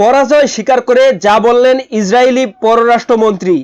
পরাজয় স্বীকার করে যা বললেন ইসরায়েলি পররাষ্ট্রমন্ত্রী।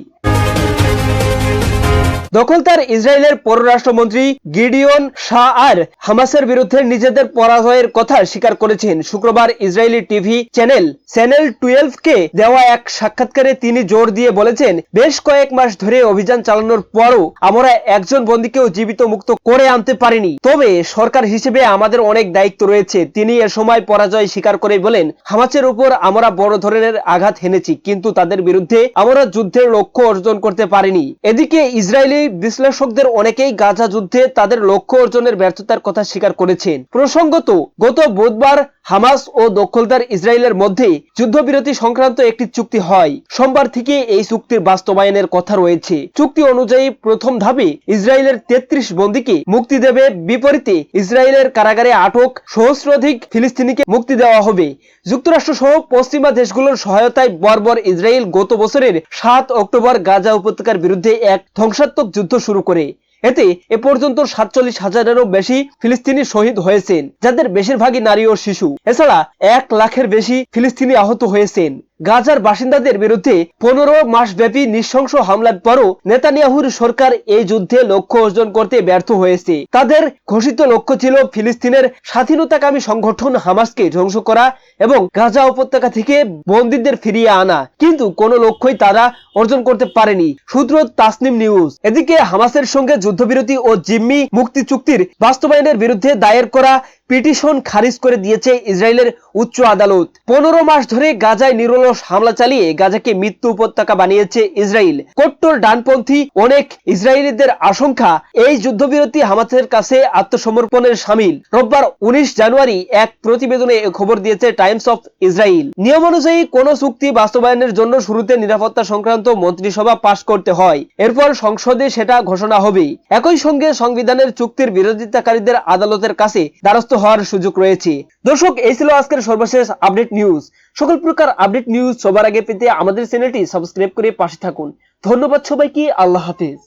দখলদার ইসরায়েলের পররাষ্ট্রমন্ত্রী গিডিওন শাহ আর হামাসের বিরুদ্ধে নিজেদের পরাজয়ের কথা স্বীকার করেছেন। শুক্রবার Israeli TV channel channel twelve কে দেওয়া এক সাক্ষাৎকারে তিনি জোর দিয়ে বলেছেন, বেশ কয়েক মাস ধরে অভিযান চালানোর পরও আমরা একজন বন্দীকেও জীবিত মুক্ত করে আনতে পারিনি। তবে সরকার হিসেবে আমাদের অনেক দায়িত্ব রয়েছে। তিনি এ সময় পরাজয় স্বীকার করে বলেন, হামাসের উপর আমরা বড় ধরনের আঘাত হেনেছি, কিন্তু তাদের বিরুদ্ধে আমরা যুদ্ধের লক্ষ্য অর্জন করতে পারিনি। এদিকে ইসরায়েলি বিশ্লেষকদের অনেকেই গাজা যুদ্ধে তাদের লক্ষ্য অর্জনের ব্যর্থতার কথা স্বীকার করেছেন। প্রসঙ্গত গত বুধবার হামাস ও দখলদার ইসরায়েলের মধ্যে যুদ্ধবিরতি সংক্রান্ত একটি চুক্তি হয়। সোমবার থেকে এই চুক্তির বাস্তবায়নের কথা রয়েছে। চুক্তি অনুযায়ী প্রথম ধাপে ইসরায়েলের তেত্রিশ বন্দীকে মুক্তি দেবে। বিপরীতে ইসরায়েলের কারাগারে আটক সহস্রাধিক ফিলিস্তিনিকে মুক্তি দেওয়া হবে। যুক্তরাষ্ট্র সহ পশ্চিমা দেশগুলোর সহায়তায় বর্বর ইসরায়েল গত বছরের সাত অক্টোবর গাজা উপত্যকার বিরুদ্ধে এক ধ্বংসাত্মক যুদ্ধ শুরু করে। এতে এ পর্যন্ত সাতচল্লিশ হাজারেরও বেশি ফিলিস্তিনি শহীদ হয়েছেন, যাদের বেশিরভাগই নারী ও শিশু। এছাড়া এক লাখের বেশি ফিলিস্তিনি আহত হয়েছেন। গাজার বাসিন্দাদের বিরুদ্ধে পনেরো মাস ব্যাপী নৃশংস হামলার পরও নেতানিয়াহুর সরকার এই যুদ্ধে লক্ষ্য অর্জন করতে ব্যর্থ হয়েছে। তাদের ঘোষিত লক্ষ্য ছিল ফিলিস্তিনের স্বাধীনতাকামী সংগঠন হামাসকে ধ্বংস করা এবং গাজা উপত্যকা থেকে বন্দীদের ফিরিয়ে আনা। কিন্তু কোনো লক্ষ্যই তারা অর্জন করতে পারেনি। সূত্র তাসনিম নিউজ। এদিকে হামাসের সঙ্গে যুদ্ধবিরতি ও জিম্মি মুক্তি চুক্তির বাস্তবায়নের বিরুদ্ধে দায়ের করা পিটিশন খারিজ করে দিয়েছে ইসরায়েলের উচ্চ আদালত। পনেরো মাস ধরে গাজায় নিরলস হামলা চালিয়ে গাজাকে মৃত্যু উপত্যকা বানিয়েছে ইসরায়েল। কট্টর ডানপন্থী অনেক ইসরায়েলিদের আশঙ্কা, এই যুদ্ধবিরতি হামাসের কাছে আত্মসমর্পণের সামিল। রোববার উনিশ জানুয়ারি এক প্রতিবেদনে খবর দিয়েছে টাইমস অফ ইসরায়েল। নিয়ম অনুযায়ী কোন চুক্তি বাস্তবায়নের জন্য শুরুতে নিরাপত্তা সংক্রান্ত মন্ত্রিসভা পাশ করতে হয়। এরপর সংসদে সেটা ঘোষণা হবে একই সঙ্গে সংবিধানের চুক্তির বিরোধিতাকারীদের আদালতের কাছে দ্বারস্থ হওয়ার সুযোগ রয়েছে। দর্শক, এই ছিল আজকের সর্বশেষ আপডেট নিউজ সকল প্রকার আপডেট নিউজ সবার আগে পেতে আমাদের চ্যানেলটি সাবস্ক্রাইব করে পাশে থাকুন। ধন্যবাদ সবাইকে, আল্লাহ হাফেজ।